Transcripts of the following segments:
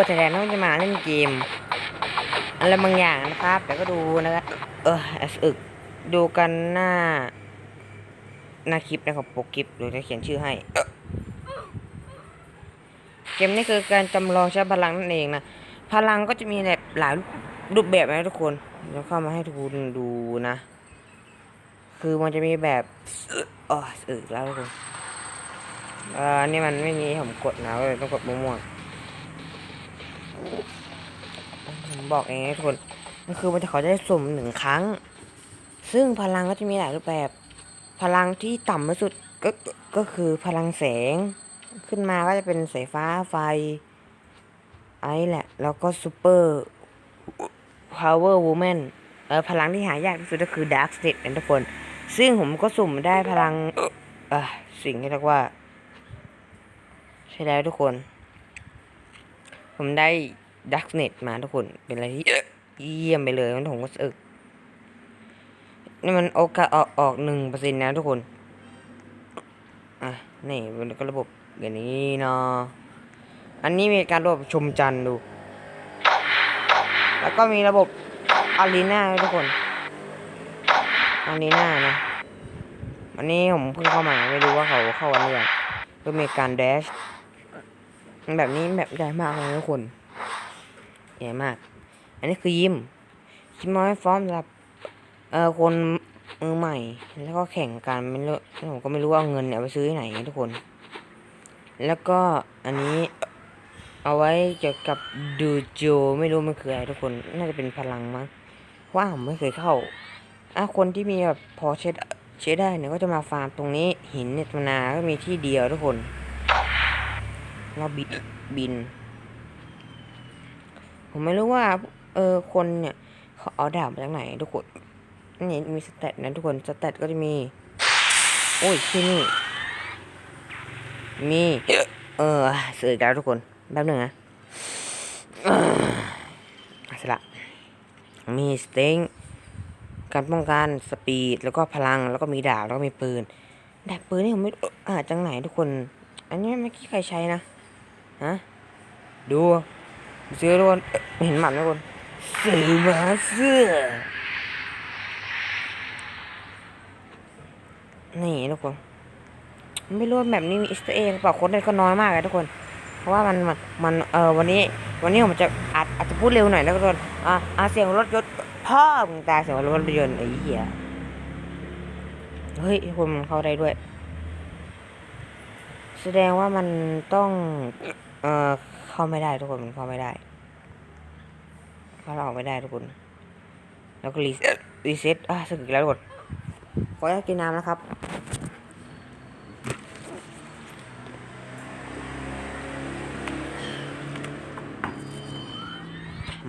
วดแทนต้องจะมาเล่นเกมอะไรบางอย่างนะครับ แต่ก็ดูนะครับเออแอสอึกดูกันหน้า หน้าคลิปนะครับปกคลิปหรือจะเขียนชื่อให้ เกมนี้คือการจำลองใช้พลังนั่นเองนะพลังก็จะมีแบบหลายรูปแบบนะทุกคนเดี๋ยวเข้ามาให้ทุกคนดูนะ คือมันจะมีแบบอ๋อสึกแล้วทุกคนอ่ออันนี่มันไม่มีผมกดนะเลยต้องกดม่วๆ ผมบอกเองนะทุกคนก็คือมันจะขอได้สุ่มหนึ่งครั้ง ซึ่งพลังก็จะมีหลายรูปแบบ พลังที่ต่ำที่สุดก็ก็คือพลังแสง ขึ้นมาก็จะเป็นสายฟ้าไฟ ไอ้แหละ แล้วก็ซูเปอร์ power woman เออพลังที่หายากที่สุดก็คือ dark state นะทุกคน ซึ่งผมก็สุ่มได้พลังเออสิ่งที่เรียกว่า ใช่แล้วทุกคน ผมได้ dark state มาทุกคน เป็นอะไรที่เยี่ยมไปเลยมันผมก็สึกนี่มันโอกาสออกออกหนึ่งเปอร์เซ็นต์นะทุกคน อะ นี่มันก็ระบบอย่างนี้เนาะอันนี้มีการระบบชมจันทร์ดู แล้วก็มีระบบอารีนาทุกคนอารีนานะอันนี้ผมเพิ่งเข้ามาไม่รู้ว่าเขาเข้ากันหรือยังก็มีการแดช แบบนี้แบบใหญ่มากเลยทุกคนใหญ่มาก อันนี้คือยิมยิมน้อยฟอร์มสำหรับเอ่อคนมือใหม่ แล้วก็แข่งกันไม่รู้ผมก็ไม่รู้ว่าเอาเงินเนี่ยเอาไปซื้อที่ไหนทุกคน แล้วก็อันนี้เอาไว้เกี่ยวกับดูโจไม่รู้มันคืออะไรทุกคนน่าจะเป็นพลังมั้งเพราะว่าผมไม่เคยเข้าอะคนที่มีแบบพอเช็ดเช็ดได้เนี่ยก็จะมาฟาร์มตรงนี้หินเนตรมนาก็มีที่เดียวทุกคน เราบินบิน ผมไม่รู้ว่า เออคนเนี่ยเขาเอาดาบมาจากไหนทุกคนนี่มีสเตตนะทุกคนสเตตก็จะมี โอ้ยที่นี่ มี เออเสืออีกแล้วทุกคนแป๊บหนึงนะอ่อสละมีสเต็งการป้องกันสปีดแล้วก็พลังแล้วก็มีดาบแล้วก็มีปืนดาบปืนนี่ผมไม่อ่าจังไหนทุกคน อันนี้ไม่คิดใครใช้นะ ฮะ ดูซื้อทุกคนเอ่อเห็นหมันทุกคนซื้อมาเสื้อนี่ทุกคน ไม่รู้ว่าแบบนี้มีอิสต์เองเปล่าคนเล่นก็น้อยมากเลยทุกคน เพราะว่ามันมันมันเออวันนี้ วันนี้ผมจะอาจอาจจะพูดเร็วหน่อยนะทุกคนอะอะเสียงรถยนต์พ่อมึงตายเสียงรถยนต์ไอ้เหี้ยเฮ้ยคนมันเข้าได้ด้วย แสดงว่ามันต้อง เออเข้าไม่ได้ทุกคนมันเข้าไม่ได้ เข้าออกไม่ได้ทุกคน แล้วก็รีเซ็ตรีเซ็ตอะสึกอีกแล้วทุกคนขออนุญาตกินน้ำนะครับ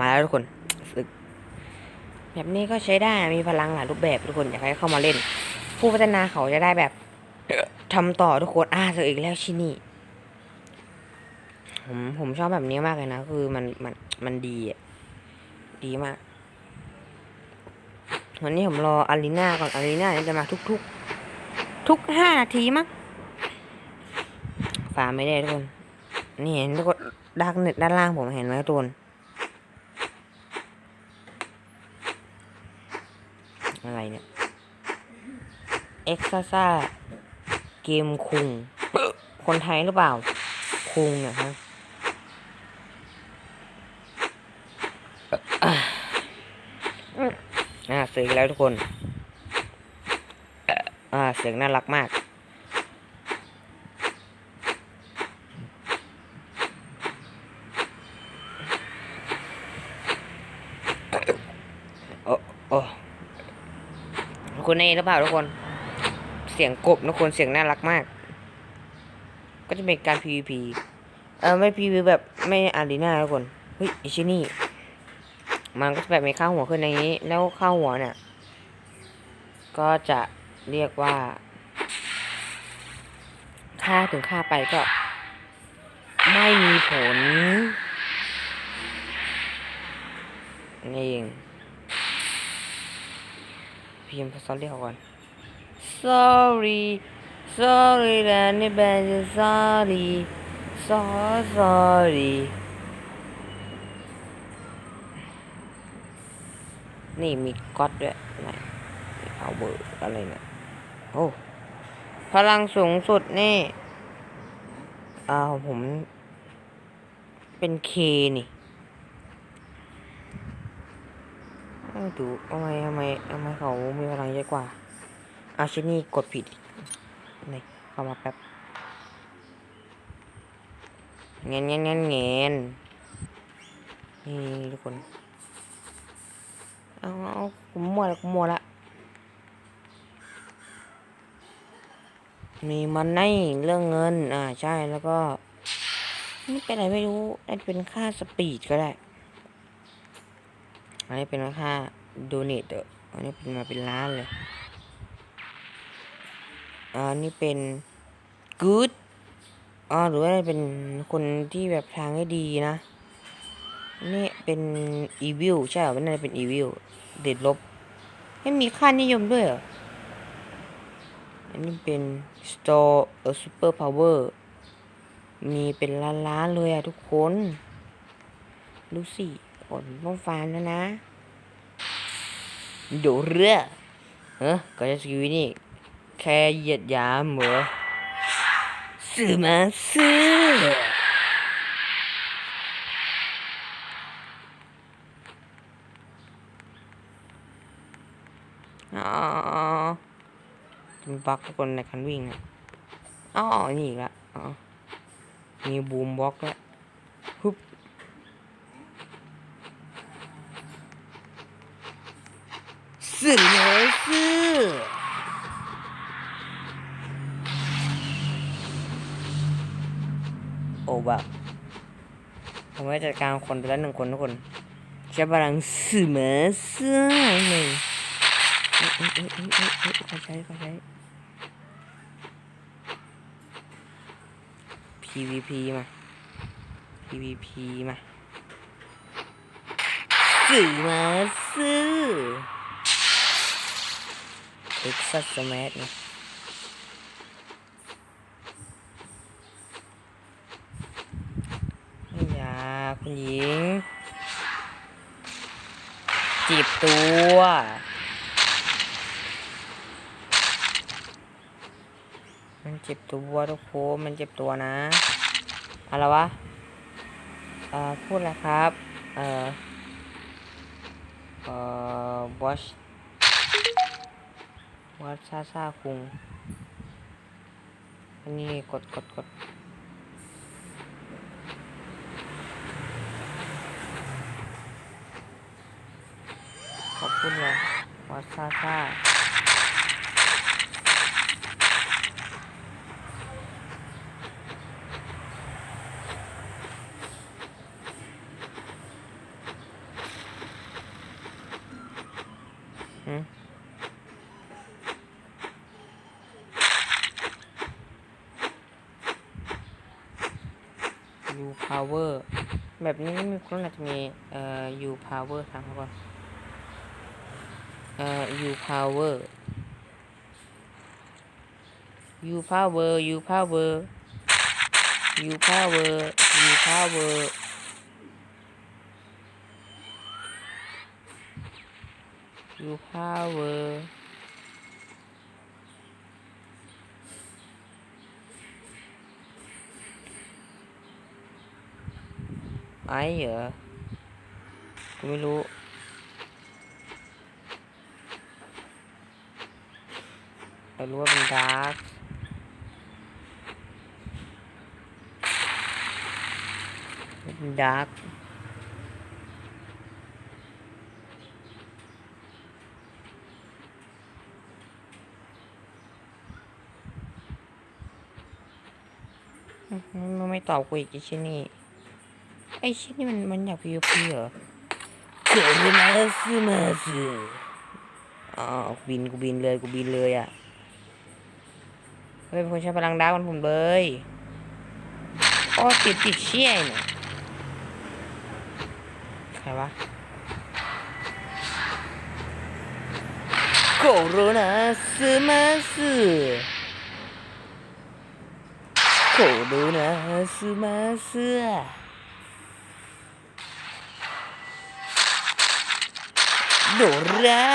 มาแล้วทุกคนสึก แบบนี้ก็ใช้ได้มีพลังหลายรูปแบบทุกคนอยากให้เข้ามาเล่น ผู้พัฒนาเขาจะได้แบบทำต่อทุกคนอ่าเจออีกแล้วชินี่ ผมผมชอบแบบนี้มากเลยนะ คือมันมันมันดีอะดีมาก วันนี้ผมรออารีนาก่อนอารีนาจะมาทุกทุกทุกห้านาทีมั้งฟาไม่ได้ทุกคนนี่เห็นทุกคนดักเน็ตด้านล่างผมเห็นไหมทุกคนอะไรเนี่ยเอ็กซ่าซ่าเกมคุงคนไทยหรือเปล่า คุงนี่ยฮะ อ่า เสียงแล้วทุกคน อ่าเสียงน่ารักมาก โอ้โอ้ทุกคนนี่หรือเปล่าทุกคน เสียงกบทุกคนเสียงน่ารักมาก ก็จะเป็นการ PVP เออไม่ PVP แบบไม่อารีนาทุกคน เฮ้ยไอชินี่ มันก็จะแบบมีข้าวหัวขึ้นอย่างนี้ แล้วข้าวหัวเนี่ย ก็จะเรียกว่า ค่าถึงค่าไปก็ ไม่มีผลนี่เองพิมพ์ภาษาเรียกก่อน sorry sorry แล้วนี่เป็น sorry so sorry นี่มีก๊อตด้วยไหนเอาเบอร์อะไรเนี่ยโอ้พลังสูงสุดนี่อ้าวผม เป็นเคนี่ดูทำไมทำไมทำไมเขามีพลังเยอะกว่าอาชินี่กดผิดนี่เข้ามาแป๊บเงี้ยเงี้ยเงี้ยเงี้ยนี่ทุกคน เอาเอากูมั่วละกูมั่ละ มีมันในเรื่องเงิน อ่าใช่แล้วก็นี่เป็นอะไรไม่รู้น่าจะเป็นค่าสปีดก็ได้ อันนี้เป็นค่าโดเนทเอออันนี้เป็นมาเป็นล้านเลย อันนี้เป็น good อ๋อหรือว่าเป็นคนที่แบบทางให้ดีนะ นี่เป็น evil ใช่เหรอมันน่าจะเป็น evil เด็ดลบไม่มีค่านิยมด้วยเหรอ อันนี้เป็น store เออ super power มีเป็นล้านล้านๆเลยอะทุกคนดูสิอดต้องฟันแล้วนะดูเรือเฮ้ก็จะสกิวนี่ แค่เหยียดหยามเหรอซื้อมาซื้อมี บักทุกคนในคันวิ่งอะอ๋อนี่อีกละอ๋อมีบูมบล็อกแล้วฮึบสื่อเลยสื่อโอ้แบบผมได้จัดการคนไปแล้วหนึ่งคนทุกคนใช้พลังสื่อเหมือเสื้อหนึ่งเอ้ยเอ้ยเอ้ยเอ้ยเอ้ยเอ้ยขอใช้ขอใช้ PVP มา PVP มาซื้อมาซื้อ Texas Smash นะอย่าคุณหญิงจีบตัว มัน เจ็บตัวทุกคนมันเจ็บตัวนะ อะไรวะเอ่อพูดอะไรครับ เอ่อ เอ่อ watch watch ซาซาคุง อันนี้กดกดกดขอบคุณเลย watch ซาซา อืม ยูพาวเวอร์แบบนี้ไม่มีคนอาจจะมีเอ่อยูพาวเวอร์ทางก่อนเอ่อยูพาวเวอร์ยูพาวเวอร์ยูพาวเวอร์ยูพาวเวอร์ยูพาวเวอร์ยูพาวเวอร์ ไอเหรอ กูไม่รู้ แต่รู้ว่าเป็นดาร์กเป็นดาร์กมันไม่ตอบกูอีกไอ้ชิ้นนี้ ไอ้ชิ้นนี้มันมันอยาก PVP เหรอเกิดมาสิมาสิอ๋อกูบินกูบินเลยกูบินเลยอะเฮ้ยเป็นคนใช้พลังดาร์กมันผมเลยโอ้ติดติดเชี่ยเนี่ยใครวะโกโรนาซึมาซึโกโรนาซึมาซึ โดรา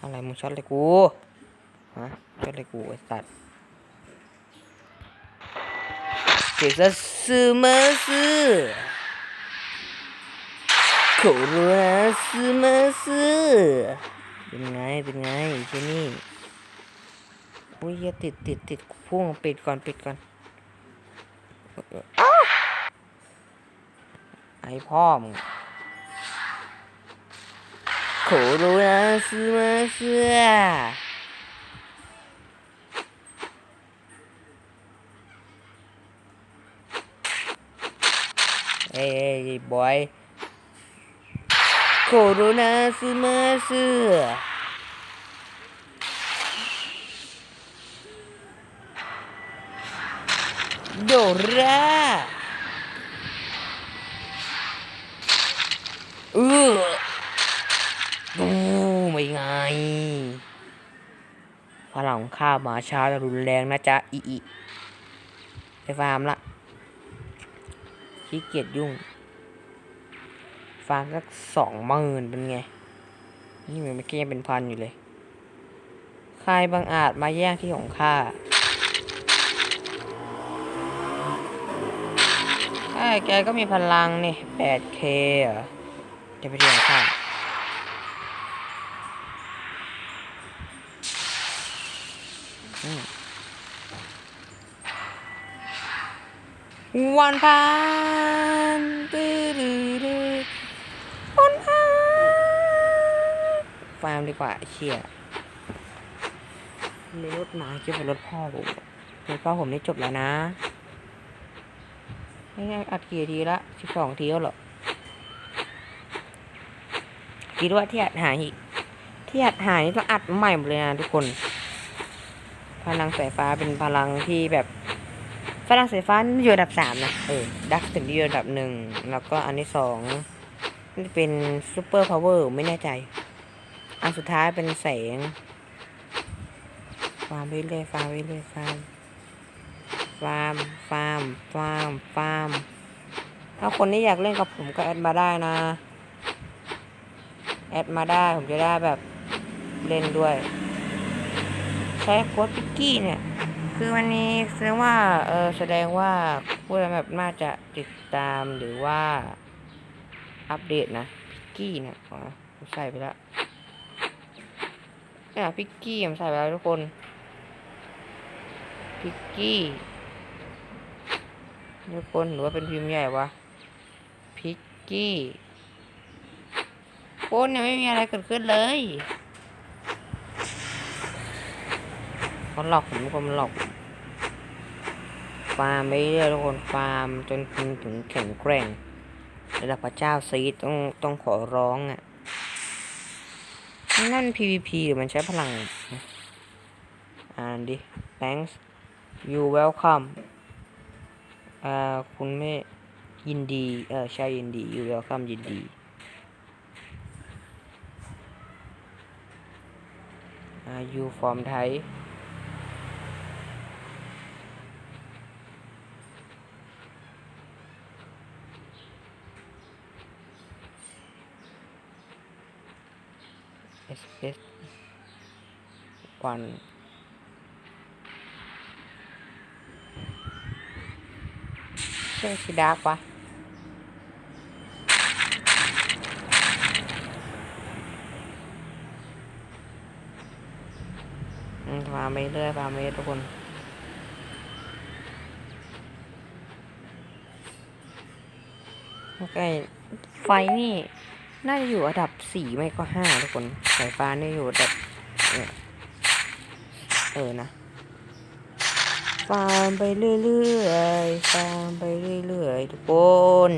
อะไรมึงช็อตเลยกูฮะช็อตเลยกูไอ้สัตว์เจ็บซะซื้อมาซื้อขอรู้นะซื้อมาซื้อเป็นไง เป็นไงเจนี่ อุ้ยติดติดติดพุ่งปิดก่อนปิดก่อนอไอพ่อมึงขอรู้นะซื้อมาเสื้อเอ้ยบอยขอรู้นะซื้อมาเสื้อ โดราเออดูไม่ไงพลังของข้ามาช้าและรุนแรงนะจ๊ะ อีอีไปฟาร์มละขี้เกียจยุ่ง ฟาร์มสักสองหมื่นเป็นไง นี่มันไม่เกี้ยังเป็นพันอยู่เลย ใครบางอาจมาแย่งที่ของข้า ใช่ แกก็มีพลังนี่ 8K เหรอจะไปเรียนข้างวันพันตื้อดื้อดื้อวันพันฟาร์มดีกว่าเชี่ยมีรถมาเกี่ยวกับรถพ่อผมรถพ่อผมนี่จบแล้วนะ ไม่ได้อัดกี่ทีละสิบสองทีแล้วหรอคิดว่าที่อัดหายอีกที่อัดหายนี่ต้องอัดใหม่หมดเลยนะทุกคน พลังสายฟ้าเป็นพลังที่แบบพลังสายฟ้านี่อยู่อันดับสามนะเออดักถึงอยู่อันดับหนึ่งแล้วก็อันที่สองนี่เป็นซูเปอร์พาวเวอร์ไม่แน่ใจ อันสุดท้ายเป็นแสงฟาร์มไปเรื่อยฟาร์มไปเรื่อยฟาร์ม ฟาร์มฟาร์มฟาร์มฟาร์มถ้าคนที่อยากเล่นกับผมก็แอดมาได้นะ แอดมาได้ผมจะได้แบบเล่นด้วย ใช้โค้ดพิกกี้เนี่ย คือวันนี้แสดงว่าเออแสดงว่าผู้เล่นแบบน่าจะติดตามหรือว่าอัปเดตนะพิกกี้เนี่ยผมใส่ไปแล้วเนี่ยพิกกี้ผมใส่ไปแล้วทุกคนพิกกี้ ทุกคนหรือว่าเป็นพิมพ์ใหญ่วะพิกกี้โคนยังไม่มีอะไรเกิดขึ้นเลยเขาหลอกผมทุกคนมันหลอกฟาร์มไปเรื่อยทุกคนฟาร์มจนถึงแข็งแกร่งระดับพระเจ้าซีต้องต้องขอร้องอะนั่น PVP หรือมันใช้พลัง อ่านดิ thanks you welcome อ่าคุณแม่ยินดีเออใช่ยินดีอยู่แล้วคำยินดีอายูฟอร์มไทยเอสเอสวัน ชิดากวะอืมฟาร์มไปเรื่อยฟาร์มไปทุกคนโอเคไฟนี่ น่าจะอยู่อันดับสี่ไม่ก็ห้าทุกคนสายฟ้านี่อยู่อันดับ เออนะ ฟาร์มไปเรื่อยๆฟาร์มไปเรื่อยๆทุกคน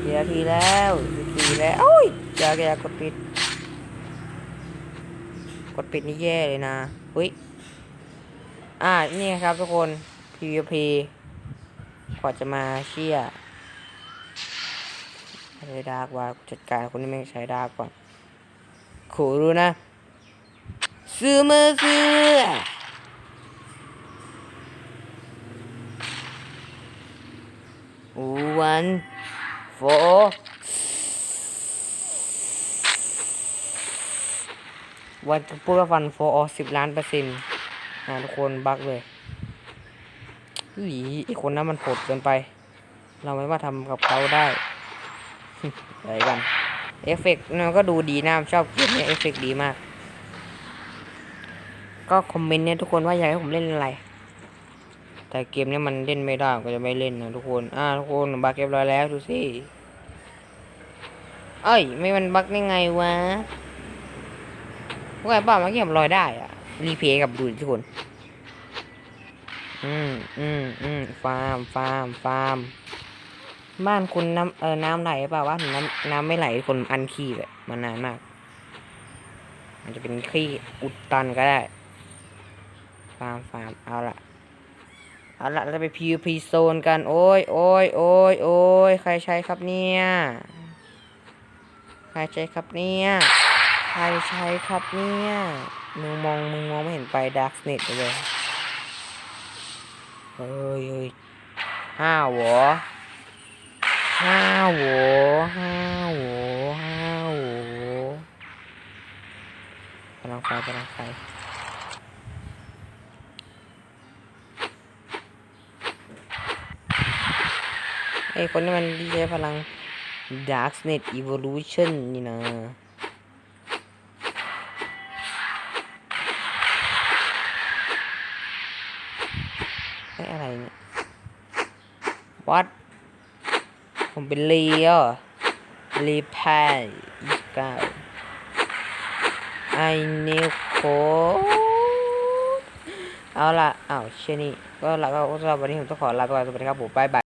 เกี่นาทีแล้วกี่นาทีแล้วโอ้ยอย่าอย่ากดปิด กดปิดนี่แย่เลยนะอุ้ยอ่านี่ครับทุกคน PVP กว่าจะมาเชี่ยใช้ดาร์กว่าจัดการคนที่ไม่ใช้ดาร์กก่อนขูรู้นะซื้อมือซื้อ one four วันพูดว่าฟันโฟออสิบล้านเปอร์เซ็นต์อ่าทุกคนบักเลยหลีไอคนนั้นมันโหดเกินไป เราไม่ว่าทำกับเขาได้ อะไรกันเอฟเฟกต์มันก็ดูดีนะชอบเกมเนี้ยเอฟเฟกต์ดีมาก ก็คอมเมนต์เนี่ยทุกคนว่าอยากให้ผมเล่นอะไร แต่เกมนี้มันเล่นไม่ได้ก็จะไม่เล่นนะทุกคน อ่าทุกคนบักเรียบร้อยแล้วดูสิ เอ้ย ไม่มันบักได้ไงวะพวกไอ้บ้ามื่อกี้ผมลอยได้อะรีเพย์กับดูทุกคน อืมอืมอืมฟาร์มฟาร์มฟาร์มบ้านคุณน้ำเออน้ำไหลเปล่าวะน้ำน้ำไม่ไหลคนอันขี้แบบมานานมากมันจะเป็นขี้อุดตันก็ได้ฟาร์มฟาร์มเอาละ เอาละเราไป PVP โซนกัน โอ้ยโอ้ยโอ้ยโอ้ยใครใช้ครับเนี่ย ใครใช้ครับเนี่ย ใครใช้ครับเนี่ย มึงมองมึงมองไม่เห็นไปดักสเน็ตเลยเฮ้ยเฮ้ยห้าหรอห้าหรอห้าหรอห้าหรอกำลังไฟกำลังไฟ ไอคนนี้มันใช้พลัง Darknet Evolution นี่นะไออะไรเนี่ย What ผมเป็นลีอะลีพนยี่สิบเก้า I new code เอาล่ะอ้าวเชยนี่ก็ละก็สำหรับวันนี้ผมต้องขอลาไปก่อนสวัสดีครับผมบายบาย